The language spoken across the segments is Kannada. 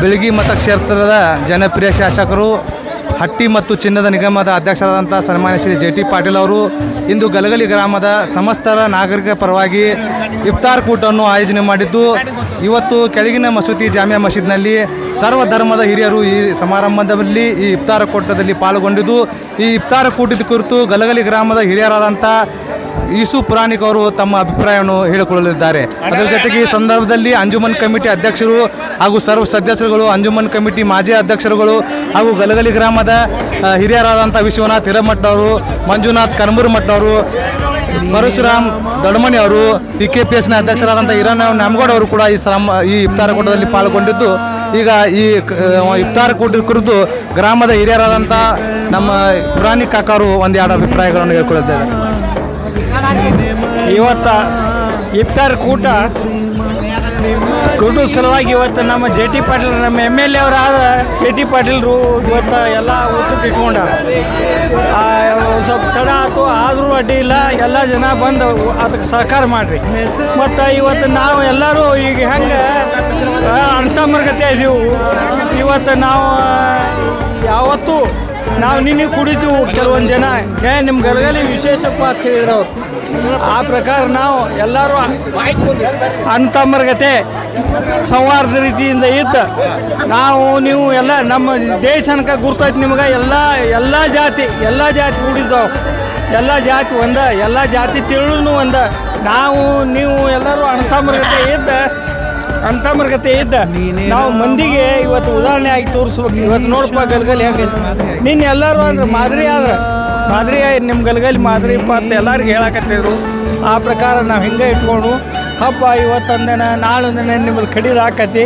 ಬೆಳಗಿ ಮತಕ್ಷೇತ್ರದ ಜನಪ್ರಿಯ ಶಾಸಕರು, ಹಟ್ಟಿ ಮತ್ತು ಚಿನ್ನದ ನಿಗಮದ ಅಧ್ಯಕ್ಷರಾದಂಥ ಸನ್ಮಾನ್ಯ ಶ್ರೀ ಜೆ ಟಿ ಪಾಟೀಲ್ ಅವರು ಇಂದು ಗಲಗಲಿ ಗ್ರಾಮದ ಸಮಸ್ತರ ನಾಗರಿಕ ಪರವಾಗಿ ಇಫ್ತಾರ್ ಕೂಟವನ್ನು ಆಯೋಜನೆ ಮಾಡಿದ್ದು, ಇವತ್ತು ಕೆಳಗಿನ ಮಸೂತಿ ಜಾಮಿಯಾ ಮಸೀದ್ನಲ್ಲಿ ಸರ್ವ ಧರ್ಮದ ಹಿರಿಯರು ಈ ಸಮಾರಂಭದಲ್ಲಿ ಈ ಇಫ್ತಾರ ಕೂಟದಲ್ಲಿ ಪಾಲ್ಗೊಂಡಿದ್ದು, ಈ ಇಫ್ತಾರ ಕೂಟದ ಕುರಿತು ಗಲಗಲಿ ಗ್ರಾಮದ ಹಿರಿಯರಾದಂಥ ಈಸು ಪುರಾಣಿಕ್ ಅವರು ತಮ್ಮ ಅಭಿಪ್ರಾಯವನ್ನು ಹೇಳಿಕೊಳ್ಳಲಿದ್ದಾರೆ. ಅದರ ಜೊತೆಗೆ ಈ ಸಂದರ್ಭದಲ್ಲಿ ಅಂಜುಮನ್ ಕಮಿಟಿ ಅಧ್ಯಕ್ಷರು ಹಾಗೂ ಸರ್ವ ಸದಸ್ಯರುಗಳು ಅಂಜುಮನ್ ಕಮಿಟಿ ಮಾಜಿ ಅಧ್ಯಕ್ಷರುಗಳು ಹಾಗೂ ಗಲಗಲಿ ಗ್ರಾಮದ ಹಿರಿಯರಾದಂಥ ವಿಶ್ವನಾಥ್ ಹಿರೇಮಠ್ ಅವರು ಮಂಜುನಾಥ್ ಕನಬೂರ್ ಮಠ್ ಅವರು ಪರಶುರಾಮ್ ದೊಡಮಣಿ ಅವರು ಪಿ ಕೆ ಪಿ ಎಸ್ನ ಅಧ್ಯಕ್ಷರಾದಂಥ ಹಿರಣ್ಣ ನಾಮಗೌಡ ಅವರು ಕೂಡ ಈ ಸಮ ಈ ಇಫ್ತಾರ ಕೂಟದಲ್ಲಿ ಪಾಲ್ಗೊಂಡಿದ್ದು. ಈಗ ಈ ಕ- ಇಫ್ತಾರ ಕೂಟದ ಕುರಿತು ಗ್ರಾಮದ ಹಿರಿಯರಾದಂಥ ನಮ್ಮ ಪುರಾಣಿಕ್ ಕಾಕಾರು ಒಂದೆರಡು ಅಭಿಪ್ರಾಯಗಳನ್ನು ಹೇಳ್ಕೊಳ್ಳಿದ್ದಾರೆ ಇವತ್ತ ಇಫ್ತಾರ್ ಕೂಟ ಕೂಟದ ಸಲುವಾಗಿ ಇವತ್ತು ನಮ್ಮ ಜೆ ಟಿ ಪಾಟೀಲ್, ನಮ್ಮ ಎಂ ಎಲ್ ಎ ಅವರಾದ ಜೆ ಟಿ ಪಾಟೀಲ್ರು ಇವತ್ತು ಎಲ್ಲ ಊಟಕ್ಕೆ ಇಟ್ಕೊಂಡ. ಸ್ವಲ್ಪ ತಡ ಆಯ್ತು ಆದರೂ ಅಡ್ಡಿ ಇಲ್ಲ. ಎಲ್ಲ ಜನ ಬಂದು ಅದಕ್ಕೆ ಸಹಕಾರ ಮಾಡಿರಿ. ಮತ್ತು ಇವತ್ತು ನಾವು ಎಲ್ಲರೂ ಈಗ ಹೆಂಗೆ ಅಂತಮರ್ಗತೆ ಇದೀವು. ಇವತ್ತು ನಾವು ಯಾವತ್ತೂ ನಾವು ನಿನ್ನೆ ಕುಡಿತೀವಿ ಕೆಲವೊಂದು ಜನ. ಏ ನಿಮ್ಮ ಗಲಗಲಿ ವಿಶೇಷಪ್ಪ ಅಂತ ಹೇಳಿದ್ರು ಆ ಪ್ರಕಾರ ನಾವು ಎಲ್ಲರೂ ಅಣ್ತಮ್ಮರ್ಗತೆ ಸಂವಾರದ ರೀತಿಯಿಂದ ಇದ್ದ. ನಾವು, ನೀವು ಎಲ್ಲ ನಮ್ಮ ದೇಶ ಅನ್ಕ ಗುರ್ತೈತಿ ನಿಮ್ಗೆ. ಎಲ್ಲ ಎಲ್ಲ ಜಾತಿ ಎಲ್ಲ ಜಾತಿ ಕೂಡಿದ್ದಾವೆ ಎಲ್ಲ ಜಾತಿ ಒಂದ, ಎಲ್ಲ ಜಾತಿ ತಿಳುನು ಒಂದ. ನಾವು, ನೀವು ಎಲ್ಲರೂ ಅಂತಮರ್ಗತೆ ಇದ್ದ. ಅಂತಮರ್ಗತೆ ಇದ್ದ. ನಾವು ಮಂದಿಗೆ ಇವತ್ತು ಉದಾಹರಣೆ ಆಗಿ ತೋರಿಸ್ಬೇಕು. ಇವತ್ತು ನೋಡಪ್ಪ ಗಲ್ಗಲ್ ಹೆಂಗೆ ನಿನ್ನ ಎಲ್ಲರೂ ಅಂದ್ರೆ ಮಾದರಿ ಆದ್ರೆ. ಮಾದರಿ ನಿಮ್ಮ ಗಲ್ಗಲ್ ಮಾದರಿ ಅಂತ ಎಲ್ಲರಿಗೆ ಹೇಳಕತ್ತಿದ್ರು. ಆ ಪ್ರಕಾರ ನಾವು ಹಿಂಗೆ ಇಟ್ಕೊಂಡು, ಹಬ್ಬ ಇವತ್ತೊಂದಿನ, ನಾಳೊಂದಿನ ನಿಮ್ಮಲ್ಲಿ ಕಡಿದು ಹಾಕತಿ.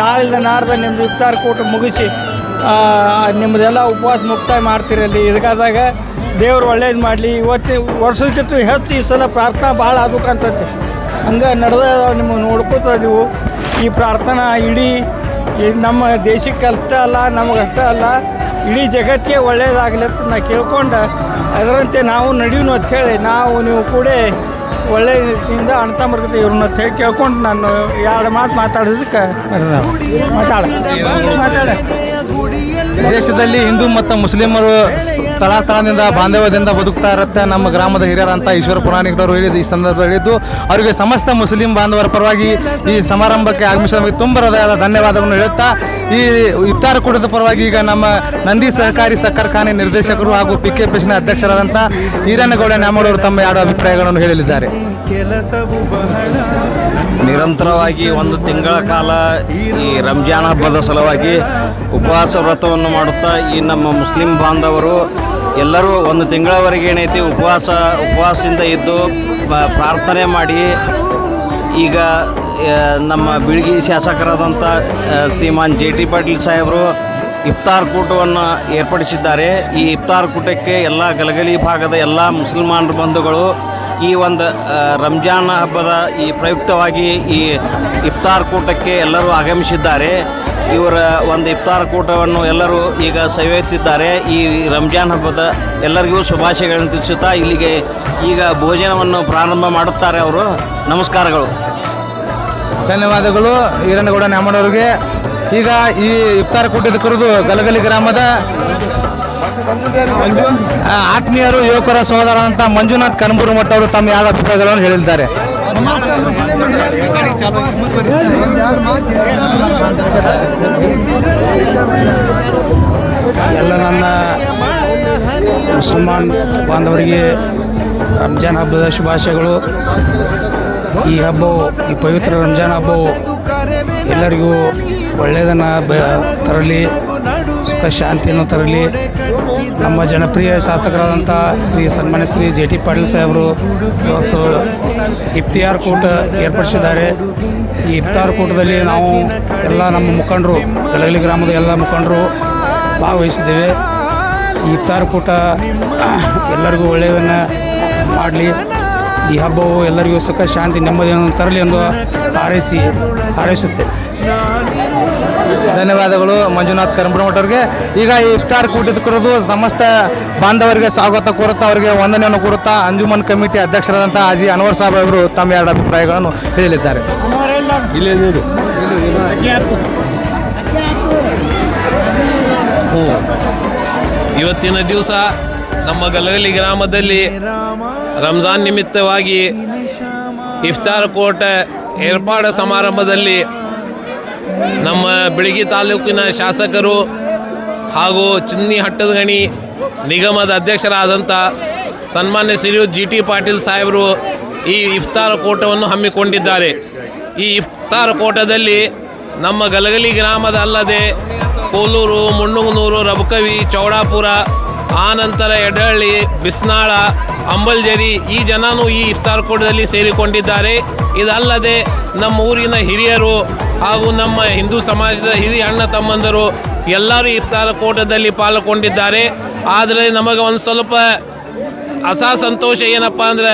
ನಾಳಿಂದ ನಾಡ್ದ ನಿಮ್ದು ಇಫ್ತಾರ್ ಕೂಟ ಮುಗಿಸಿ ನಿಮ್ಮದೆಲ್ಲ ಉಪವಾಸ ಮುಕ್ತಾಯ ಮಾಡ್ತಿರಲ್ಲಿ ಇದಕ್ಕಾದಾಗ ದೇವ್ರು ಒಳ್ಳೇದು ಮಾಡಲಿ. ಇವತ್ತು ವರ್ಷಕ್ಕಿಂತ ಹೆಚ್ಚು ಈ ಸಲ ಪ್ರಾರ್ಥನಾ ಭಾಳ ಆಗ್ಬೇಕಂತೈತಿ ಹಂಗೆ ನಡೆದ ನಿಮ್ಗೆ ನೋಡ್ಕೋತಾ ಇದೀವು ಈ ಪ್ರಾರ್ಥನಾ ಇಡೀ ಈ ನಮ್ಮ ದೇಶಕ್ಕೆ ಅಷ್ಟೇ ಅಲ್ಲ ನಮಗೆ ಅಷ್ಟೇ ಅಲ್ಲ. ಇಡೀ ಜಗತ್ತಿಗೆ ಒಳ್ಳೇದಾಗಲಿ ಅಂತ ನಾ ಕೇಳ್ಕೊಂಡು. ಅದರಂತೆ ನಾವು ನಡೀನು ಹೇಳಿ ನಾವು ನೀವು ಕೂಡ ಒಳ್ಳೆಯಿಂದ ರೀತಿಯಿಂದ ಅಣ್ಣ ಬರ್ಕತ್ತೆ ಇವ್ರನ್ನ ಅಂತ ಹೇಳಿ ಕೇಳ್ಕೊಂಡು ನಾನು ಎರಡು ಮಾತು ಮಾತಾಡೋದಕ್ಕೆ ಮಾತಾಡ. ಮಾತಾಡ. ದೇಶದಲ್ಲಿ ಹಿಂದೂ ಮತ್ತು ಮುಸ್ಲಿಮರು ತಳತಳದಿಂದ ಬಾಂಧವ್ಯದಿಂದ ಬದುಕ್ತಾ ಇರುತ್ತೆ. ನಮ್ಮ ಗ್ರಾಮದ ಹಿರಿಯರಂತ ಈಶ್ವರ ಪುರಾಣಿಕರು ಹೇಳಿದ್ದು ಈ ಸಂದರ್ಭದಲ್ಲಿ ಹೇಳಿದ್ದು, ಅವರಿಗೆ ಸಮಸ್ತ ಮುಸ್ಲಿಂ ಬಾಂಧವರ ಪರವಾಗಿ ಈ ಸಮಾರಂಭಕ್ಕೆ ಆಗಮಿಸಿದ ತುಂಬ ಹೃದಯದ ಧನ್ಯವಾದಗಳನ್ನು ಹೇಳುತ್ತಾ, ಈ ಇಫ್ತಾರ ಕೂಟದ ಪರವಾಗಿ ಈಗ ನಮ್ಮ ನಂದಿ ಸಹಕಾರಿ ಸಕ್ಕರ್ಖಾನೆ ನಿರ್ದೇಶಕರು ಹಾಗೂ ಪಿ ಕೆ ಪಿಸ್ನ ಅಧ್ಯಕ್ಷರಾದಂಥ ಈರನಗೌಡ ನ್ಯಾಮಡವರು ತಮ್ಮ ಎರಡು ಅಭಿಪ್ರಾಯಗಳನ್ನು ಹೇಳಲಿದ್ದಾರೆ ನಿರಂತರವಾಗಿ ಒಂದು ತಿಂಗಳ ಕಾಲ ಈ ರಂಜಾನ್ ಹಬ್ಬದ ಸಲುವಾಗಿ ಉಪವಾಸ ವ್ರತವನ್ನು ಮಾಡುತ್ತಾ ಈ ನಮ್ಮ ಮುಸ್ಲಿಂ ಬಾಂಧವರು ಎಲ್ಲರೂ ಒಂದು ತಿಂಗಳವರೆಗೆ ಏನೈತಿ ಉಪವಾಸ, ಉಪವಾಸದಿಂದ ಇದ್ದು ಪ್ರಾರ್ಥನೆ ಮಾಡಿ ಈಗ ನಮ್ಮ ಬಿಳ್ಗಿ ಶಾಸಕರಾದಂಥ ಶ್ರೀಮಾನ್ ಜೆ ಟಿ ಪಾಟೀಲ್ ಸಾಹೇಬರು ಇಫ್ತಾರ್ ಕೂಟವನ್ನು ಏರ್ಪಡಿಸಿದ್ದಾರೆ. ಈ ಇಫ್ತಾರ್ ಕೂಟಕ್ಕೆ ಎಲ್ಲ ಗಲಗಲಿ ಭಾಗದ ಎಲ್ಲ ಮುಸಲ್ಮಾನರ ಬಂಧುಗಳು ಈ ಒಂದು ರಂಜಾನ್ ಹಬ್ಬದ ಈ ಪ್ರಯುಕ್ತವಾಗಿ ಈ ಇಫ್ತಾರ್ ಕೂಟಕ್ಕೆ ಎಲ್ಲರೂ ಆಗಮಿಸಿದ್ದಾರೆ. ಇವರ ಒಂದು ಇಫ್ತಾರ್ ಕೂಟವನ್ನು ಎಲ್ಲರೂ ಈಗ ಸವೆಯುತ್ತಿದ್ದಾರೆ. ಈ ರಂಜಾನ್ ಹಬ್ಬದ ಎಲ್ಲರಿಗೂ ಶುಭಾಶಯಗಳನ್ನು ತಿಳಿಸುತ್ತಾ ಇಲ್ಲಿಗೆ ಈಗ ಭೋಜನವನ್ನು ಪ್ರಾರಂಭ ಮಾಡುತ್ತಾರೆ ಅವರು. ನಮಸ್ಕಾರಗಳು. ಧನ್ಯವಾದಗಳು ಈರಣ್ಣಗೌಡ ನ್ಯಾಮಣ್ಣವರಿಗೆ. ಈಗ ಈ ಇಫ್ತಾರ ಕೂಟದ ಕುರಿತು ಗಲಗಲಿ ಗ್ರಾಮದ ಆತ್ಮೀಯರು, ಯುವಕರ ಸಹೋದರ ಅಂತ ಮಂಜುನಾಥ್ ಕನಬೂರು ಮಠ ಅವರು ತಮ್ಮ ಯಾವ ಅಭಿಪ್ರಾಯಗಳನ್ನು ಹೇಳಿದ್ದಾರೆ. ಎಲ್ಲ ನನ್ನ ಮುಸಲ್ಮಾನ್ ಬಾಂಧವರಿಗೆ ರಂಜಾನ್ ಹಬ್ಬದ ಶುಭಾಶಯಗಳು. ಈ ಹಬ್ಬವು, ಈ ಪವಿತ್ರ ರಂಜಾನ್ ಹಬ್ಬವು ಎಲ್ಲರಿಗೂ ಒಳ್ಳೆಯದನ್ನು ಬ ತರಲಿ. ಸುಖ ಶಾಂತಿಯನ್ನು ತರಲಿ ನಮ್ಮ ಜನಪ್ರಿಯ ಶಾಸಕರಾದಂಥ ಶ್ರೀ ಸನ್ಮಾನ್ಯ ಶ್ರೀ ಜೆ ಟಿ ಪಾಟೀಲ್ ಸಾಹೇಬರು ಇವತ್ತು ಇಫ್ತಿಯಾರ್ ಕೂಟ ಏರ್ಪಡಿಸಿದ್ದಾರೆ. ಈ ಇಫ್ತಾರ್ ಕೂಟದಲ್ಲಿ ನಾವು ಎಲ್ಲ ನಮ್ಮ ಮುಖಂಡರು, ಗಲಗಲಿ ಗ್ರಾಮದ ಎಲ್ಲ ಮುಖಂಡರು ಭಾಗವಹಿಸಿದ್ದೇವೆ. ಈ ಇಫ್ತಾರ್ ಕೂಟ ಎಲ್ಲರಿಗೂ ಒಳ್ಳೆಯದನ್ನು ಮಾಡಲಿ. ಈ ಹಬ್ಬವು ಎಲ್ಲರಿಗೂ ಸುಖ, ಶಾಂತಿ ನೆಮ್ಮದಿಯನ್ನು ತರಲಿ ಎಂದು ಹಾರೈಸಿ, ಹಾರೈಸುತ್ತೆ. ಧನ್ಯವಾದಗಳು ಮಂಜುನಾಥ್ ಕರಂಬ್ರಮಠ ಅವರಿಗೆ. ಈಗ ಈ ಇಫ್ತಾರ್ ಕುರಿತು ಸಮಸ್ತ ಬಾಂಧವರಿಗೆ ಸ್ವಾಗತ ಕೋರುತ್ತಾ ಅವರಿಗೆ ವಂದನೆಯನ್ನು ಕೋರುತ್ತಾ ಅಂಜುಮನ್ ಕಮಿಟಿ ಅಧ್ಯಕ್ಷರಾದಂಥ ಅಜಿ ಅನ್ವರ್ ಸಾಹೇಬ್ ಅವರು ತಮ್ಮ ಎರಡು ಅಭಿಪ್ರಾಯಗಳನ್ನು ಹೇಳಲಿದ್ದಾರೆ ಇವತ್ತಿನ ದಿವಸ ನಮ್ಮ ಗಲಗಲಿ ಗ್ರಾಮದಲ್ಲಿ ರಂಜಾನ್ ನಿಮಿತ್ತವಾಗಿ ಇಫ್ತಾರ್ ಕೋಟ ಏರ್ಪಾಡ ಸಮಾರಂಭದಲ್ಲಿ ನಮ್ಮ ಬಿಳಗಿ ತಾಲೂಕಿನ ಶಾಸಕರು ಹಾಗೂ ಚಿನ್ನಿ ಹಟ್ಟದ ಗಣಿ ನಿಗಮದ ಅಧ್ಯಕ್ಷರಾದಂಥ ಸನ್ಮಾನ್ಯ ಶ್ರೀ ಜಿ ಟಿ ಪಾಟೀಲ್ ಸಾಹೇಬರು ಈ ಇಫ್ತಾರ್ ಕೂಟವನ್ನು ಹಮ್ಮಿಕೊಂಡಿದ್ದಾರೆ. ಈ ಇಫ್ತಾರ್ ಕೂಟದಲ್ಲಿ ನಮ್ಮ ಗಲಗಲಿ ಗ್ರಾಮದ ಅಲ್ಲದೆ ಕೋಲೂರು, ಮುಣ್ಣುಗನೂರು, ರಬಕವಿ, ಚೌಡಾಪುರ, ಆನಂತರ, ಎಡಹಳ್ಳಿ, ಬಿಸ್ನಾಳ ಅಂಬಲ್ಜರಿ ಈ ಜನನೂ ಈ ಇಫ್ತಾರ್ ಕೂಟದಲ್ಲಿ ಸೇರಿಕೊಂಡಿದ್ದಾರೆ. ಇದಲ್ಲದೆ ನಮ್ಮ ಊರಿನ ಹಿರಿಯರು ಹಾಗೂ ನಮ್ಮ ಹಿಂದೂ ಸಮಾಜದ ಹಿರಿಯ ಅಣ್ಣ ತಮ್ಮಂದರು ಎಲ್ಲರೂ ಇಫ್ತಾರ್ ಕೂಟದಲ್ಲಿ ಪಾಲ್ಗೊಂಡಿದ್ದಾರೆ. ಆದರೆ ನಮಗೆ ಒಂದು ಸ್ವಲ್ಪ ಅಸಂತೋಷ ಸಂತೋಷ ಏನಪ್ಪ ಅಂದರೆ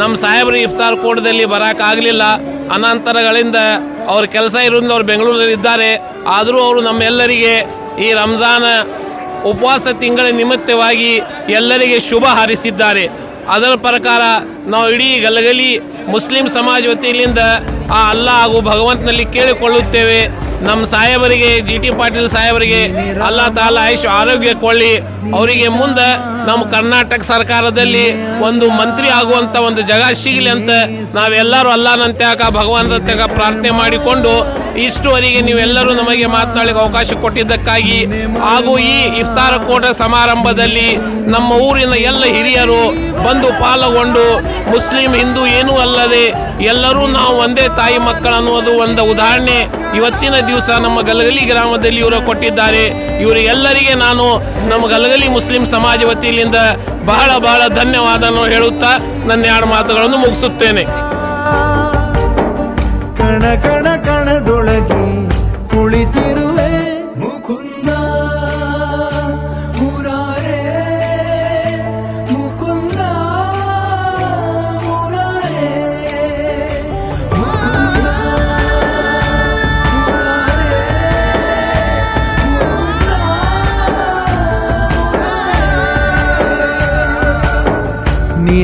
ನಮ್ಮ ಸಾಹೇಬರು ಇಫ್ತಾರ್ ಕೂಟದಲ್ಲಿ ಬರೋಕ್ಕಾಗಲಿಲ್ಲ ಅನಂತರಗಳಿಂದ ಅವ್ರ ಕೆಲಸ ಇರೋದ್ರಿಂದ ಅವ್ರು ಬೆಂಗಳೂರಲ್ಲಿ ಇದ್ದಾರೆ. ಆದರೂ ಅವರು ನಮ್ಮೆಲ್ಲರಿಗೆ ಈ ರಂಜಾನ್ ಉಪವಾಸ ತಿಂಗಳ ನಿಮಿತ್ತವಾಗಿ ಎಲ್ಲರಿಗೆ ಶುಭ ಹಾರೈಸಿದ್ದಾರೆ. ಅದರ ಪ್ರಕಾರ ನಾವು ಇಡೀ ಗಲಗಲಿ ಮುಸ್ಲಿಂ ಸಮಾಜ ವತಿಯಿಂದ ಆ ಅಲ್ಲ ಹಾಗೂ ಭಗವಂತನಲ್ಲಿ ಕೇಳಿಕೊಳ್ಳುತ್ತೇವೆ. ನಮ್ಮ ಸಾಹೇಬರಿಗೆ, ಜಿ ಟಿ ಪಾಟೀಲ್ ಸಾಹೇಬರಿಗೆ ಅಲ್ಲ ತಾಲ ಆಯುಷ್ ಆರೋಗ್ಯ ಕೊಳ್ಳಿ ಅವರಿಗೆ ಮುಂದೆ ನಮ್ಮ ಕರ್ನಾಟಕ ಸರ್ಕಾರದಲ್ಲಿ ಒಂದು ಮಂತ್ರಿ ಆಗುವಂಥ ಒಂದು ಜಗ ಸಿಗಲಿ ಅಂತ ನಾವೆಲ್ಲರೂ ಅಲ್ಲನಂತ್ಯಾಕ ಭಗವಂತ ಪ್ರಾರ್ಥನೆ ಮಾಡಿಕೊಂಡು ಇಷ್ಟುವರೆಗೆ ನೀವೆಲ್ಲರೂ ನಮಗೆ ಮಾತನಾಡಲಿಕ್ಕೆ ಅವಕಾಶ ಕೊಟ್ಟಿದ್ದಕ್ಕಾಗಿ ಹಾಗೂ ಈ ಇಫ್ತಾರ ಕೋಟ ಸಮಾರಂಭದಲ್ಲಿ ನಮ್ಮ ಊರಿನ ಎಲ್ಲ ಹಿರಿಯರು ಬಂದು ಪಾಲ್ಗೊಂಡು ಮುಸ್ಲಿಂ, ಹಿಂದೂ ಏನೂ ಅಲ್ಲದೆ ಎಲ್ಲರೂ ನಾವು ಒಂದೇ ತಾಯಿ ಮಕ್ಕಳು ಅನ್ನುವುದು ಒಂದು ಉದಾಹರಣೆ. ಇವತ್ತಿನ ದಿವಸ ನಮ್ಮ ಗಲಗಲಿ ಗ್ರಾಮದಲ್ಲಿ ಇವರು ಕೊಟ್ಟಿದ್ದಾರೆ. ಇವರಿಗೆಲ್ಲರಿಗೆ ನಾನು ನಮ್ಮ ಗಲಗಲಿ ಮುಸ್ಲಿಂ ಸಮಾಜ ವತಿಯಿಂದ ಬಹಳ ಬಹಳ ಧನ್ಯವಾದವನ್ನು ಹೇಳುತ್ತಾ ನನ್ನ ಎರಡು ಮಾತುಗಳನ್ನು ಮುಗಿಸುತ್ತೇನೆ.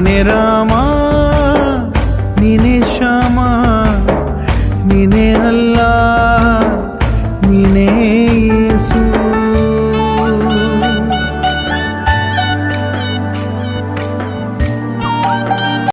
ನೀನೆ ರಾಮ